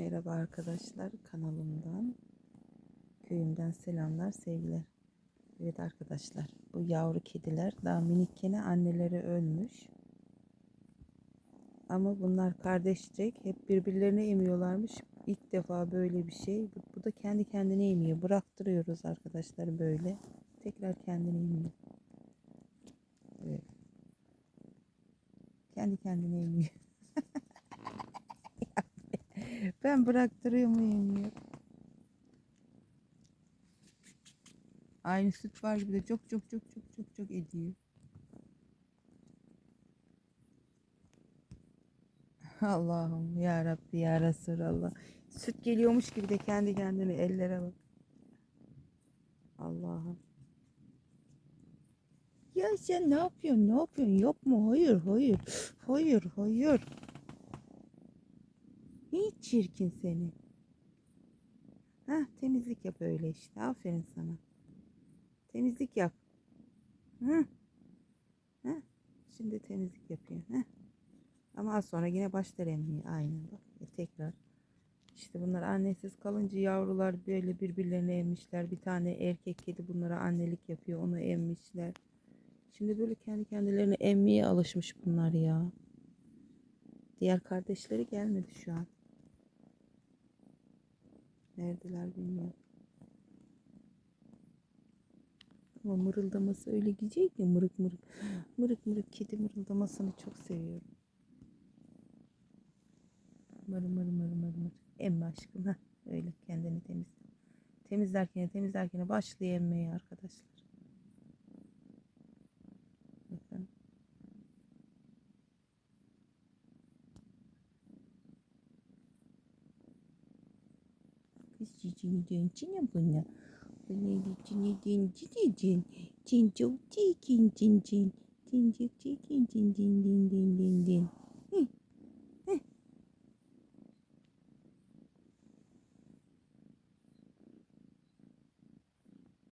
Merhaba arkadaşlar kanalımdan, köyümden selamlar, sevgiler. Evet arkadaşlar, bu yavru kediler daha minikken anneleri ölmüş. Ama bunlar kardeşcek, hep birbirlerine emiyorlarmış. İlk defa böyle bir şey. Bu, bu da kendi kendine emiyor. Bıraktırıyoruz arkadaşlar böyle. Tekrar kendine emiyor. Evet. Kendi kendine emiyor. Ben bıraktırıyorum yemiyor. Aynı süt var gibi de çok çok çok çok çok çok ediyor. Allah'ım ya Rabbi ya Resulallah. Süt geliyormuş gibi de kendi kendine ellere bak. Allah'ım. Ya sen ne yapıyorsun? Ne yapıyorsun? Yapma. Hayır, hayır. Hayır, hayır. Hiç çirkin seni. Heh, temizlik yap öyle işte. Aferin sana. Temizlik yap. Hı. Heh. Şimdi temizlik yapıyor. Heh. Ama az sonra yine başlar emmiye. Aynen bak. E, tekrar. İşte bunlar annesiz kalınca yavrular böyle birbirlerine emmişler. Bir tane erkek kedi bunlara annelik yapıyor. Onu emmişler. Şimdi böyle kendi kendilerine emmeye alışmış bunlar ya. Diğer kardeşleri gelmedi şu an. Neredeler bilmiyorum. Ama mırıldaması öyle güzel ki mırık mırık. Mırık mırık kedi mırıldamasını çok seviyorum. Mır mır mır mır mır. Emme aşkım. Heh, öyle kendini temizle. Temizlerken temizlerken başlıyor emmeye arkadaşlar. 是今天纪念不呢？今年的纪念点纪念点，金州纪念金金金，金金金金金金金。